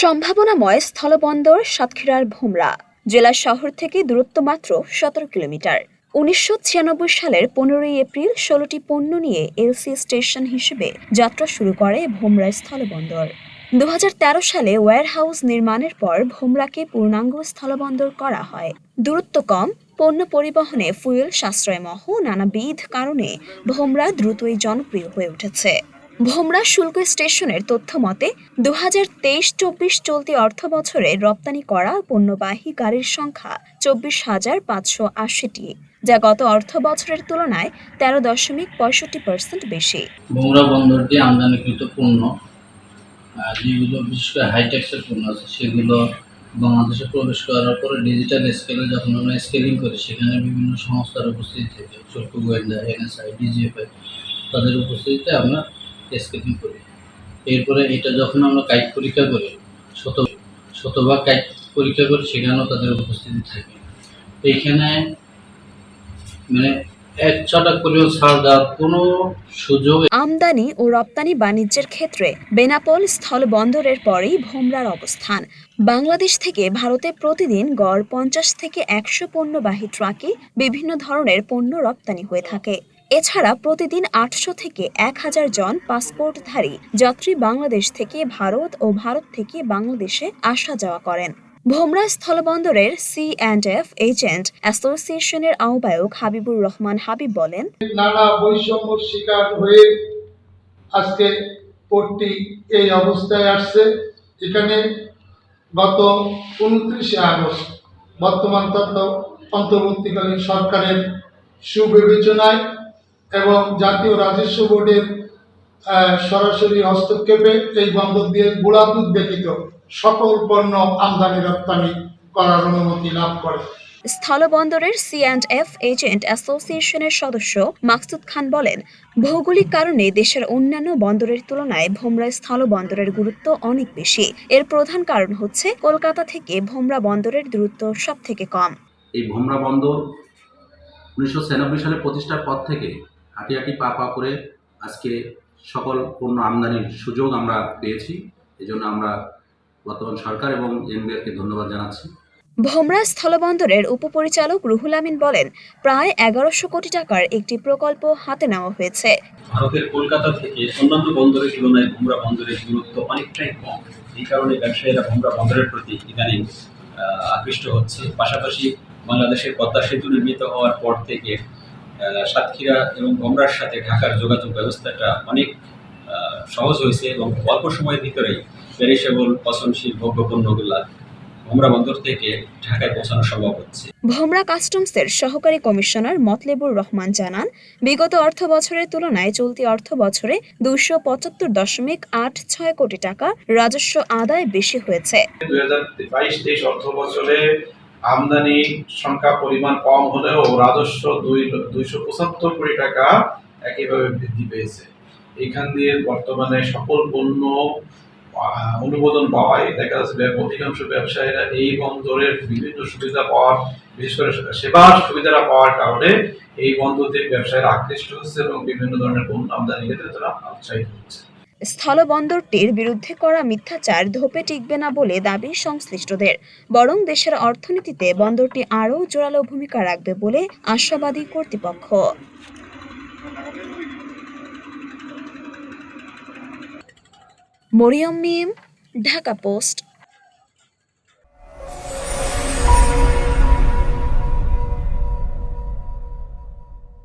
সম্ভাবনাময় স্থলবন্দর সাতক্ষীরার ভোমরা জেলা শহর থেকে দূরত্ব মাত্র সতেরো কিলোমিটার। উনিশশো ছিয়ানব্বই সালের পনেরোই এপ্রিল ষোলোটি পণ্য নিয়ে এলসি স্টেশন হিসেবে যাত্রা শুরু করে ভোমরা স্থলবন্দর। দু হাজার তেরো সালে ওয়্যারহাউস নির্মাণের পর ভোমরাকে পূর্ণাঙ্গ স্থলবন্দর করা হয়। দূরত্ব কম, পণ্য পরিবহনে ফুয়েল সাশ্রয়মহ নানাবিধ কারণে ভোমরা দ্রুতই জনপ্রিয় হয়ে উঠেছে। ভোমরা শুল্ক স্টেশনের তথ্য মতে দু হাজার তেইশ চব্বিশ চলতি অর্থ বছরে রপ্তানি করা পণ্যবাহী গাড়ির সংখ্যা চব্বিশ হাজার পাঁচশো আশিটি, যা গত অর্থ বছরের তুলনায় তেরো দশমিক পঁয়ষট্টি পার্সেন্ট বেশি। বগুড়া বন্দরটি আমদানিকৃত পণ্য যেগুলো বিশেষ করে হাইটেক্সের পণ্য আছে, সেগুলো বাংলাদেশে প্রবেশ করার পরে ডিজিটাল স্কেলে যখন আমরা স্কেলিং করি, সেখানে বিভিন্ন সংস্থার উপস্থিতি থেকে চক্ষু গোয়েন্দা এনএসআই ডিজিএফআই তাদের উপস্থিতিতে আমরা স্কেলিং করি। এরপরে এটা যখন আমরা কাইট পরীক্ষা করি, শত, শতভাগ কাইট পরীক্ষা করি, সেখানেও তাদের উপস্থিতি থাকে। এইখানে মানে আমদানি ও রপ্তানি বাণিজ্যের ক্ষেত্রে বেনাপোল স্থলবন্দরের পরেই ভোমরার অবস্থান। বাংলাদেশ থেকে ভারতে প্রতিদিন গড় পঞ্চাশ থেকে একশো পণ্যবাহী ট্রাকে বিভিন্ন ধরনের পণ্য রপ্তানি হয়ে থাকে। এছাড়া প্রতিদিন আটশো থেকে এক হাজার জন পাসপোর্টধারী যাত্রী বাংলাদেশ থেকে ভারত ও ভারত থেকে বাংলাদেশে আসা যাওয়া করেন। ভোমরা স্থলবন্দরের সি অ্যান্ড এফ এজেন্ট অ্যাসোসিয়েশনের আহ্বায়ক হাবিবুর রহমান হাবিব বলেন, নানা বৈষম্যর শিকার হয়ে আজকে পোর্টটি এই অবস্থায় আসছে। এখানে গত উনত্রিশে আগস্ট বর্তমান তত্ত্ব অন্তর্বর্তীকালীন সরকারের সুবিবেচনায় এবং জাতীয় রাজস্ব বোর্ডের সরাসরি হস্তক্ষেপে এই বন্দর দিয়ে গুড়া দুধ ব্যতীত সকল পণ্য আমদানি রপ্তানি করার অনুমতি লাভ করে। স্থলবন্দরের সি অ্যান্ড এফ এজেন্ট অ্যাসোসিয়েশনের সদস্য মাকসুদ খান বলেন ভৌগোলিক কারণে দেশের অন্যান্য বন্দরের তুলনায় ভোমরা স্থলবন্দরের গুরুত্ব অনেক বেশি। এর প্রধান কারণ হচ্ছে কলকাতা থেকে ভোমরা বন্দরের দূরত্ব সব থেকে কম। এই ভোমরা বন্দর উনিশশো ছিয়ানব্বই সালে প্রতিষ্ঠার পর থেকে হাঁটি হাঁটি পা পা করে আজকে সকল পণ্য আমদানির সুযোগ আমরা পেয়েছি। এজন্য আমরা বর্তমান সরকার এবং এনবিআরকে ধন্যবাদ জানাচ্ছি। ভোমরা স্থলবন্দরের উপপরিচালক রুহুল আমিন বলেন প্রায় এগারোশো কোটি টাকার একটি প্রকল্প হাতে নেওয়া হয়েছে। ভারতের কলকাতা থেকে অন্যান্য বন্দরের তুলনায় ভোমরা বন্দরের দূরত্ব অনেকটাই কম। এই কারণে ব্যবসায়ীরা ভোমরা বন্দরের প্রতি ইদানিং আকৃষ্ট হচ্ছে। পাশাপাশি বাংলাদেশের পদ্মা সেতু নির্মিত হওয়ার পর থেকে সাতক্ষীরা এবং ভোমরার সাথে ঢাকার যোগাযোগ ব্যবস্থাটা অনেক সহজ হয়েছে এবং অল্প সময়ের ভিতরেই পেরিসেবল পচনশীল ভোগ্য পণ্যগুলা ভোমরা বন্দর থেকে ঢাকায় পৌঁছানো সম্ভব হচ্ছে। ভোমরা কাস্টমসের সহকারী কমিশনার মতলেবুর রহমান জানান বিগত অর্থ বছরের তুলনায় চলতি অর্থ বছরে দুশো পঁচাত্তর দশমিক আট ছয় কোটি টাকা রাজস্ব আদায় বেশি হয়েছে। দুই হাজার বাইশ তেইশ অর্থ বছরে আমদানি সংখ্যা পরিমাণ কম হলেও রাজস্ব দুই দুইশো পঁচাত্তর কোটি টাকা একইভাবে বৃদ্ধি পেয়েছে। এখান দিয়ে বর্তমানে সকল পণ্য অনুমোদন পাওয়ায় দেখা যাচ্ছে অধিকাংশ ব্যবসায়ীরা এই বন্দরের বিভিন্ন সুবিধা পাওয়ার, বিশেষ করে সেবার সুবিধাটা পাওয়ার কারণে এই বন্দর থেকে ব্যবসায়ীরা আকৃষ্ট হচ্ছে এবং বিভিন্ন ধরনের পণ্য আমদানি ক্ষেত্রে তারা উৎসাহিত হচ্ছে। স্থলবন্দরটির বিরুদ্ধে করা মিথ্যাচার ধোপে টিকবে না বলে দাবি সংশ্লিষ্টদের। বরং দেশের অর্থনীতিতে বন্দরটি আরও জোরালো ভূমিকা রাখবে বলে আশাবাদী কর্তৃপক্ষ। মরিয়ম মিম, ঢাকা পোস্ট।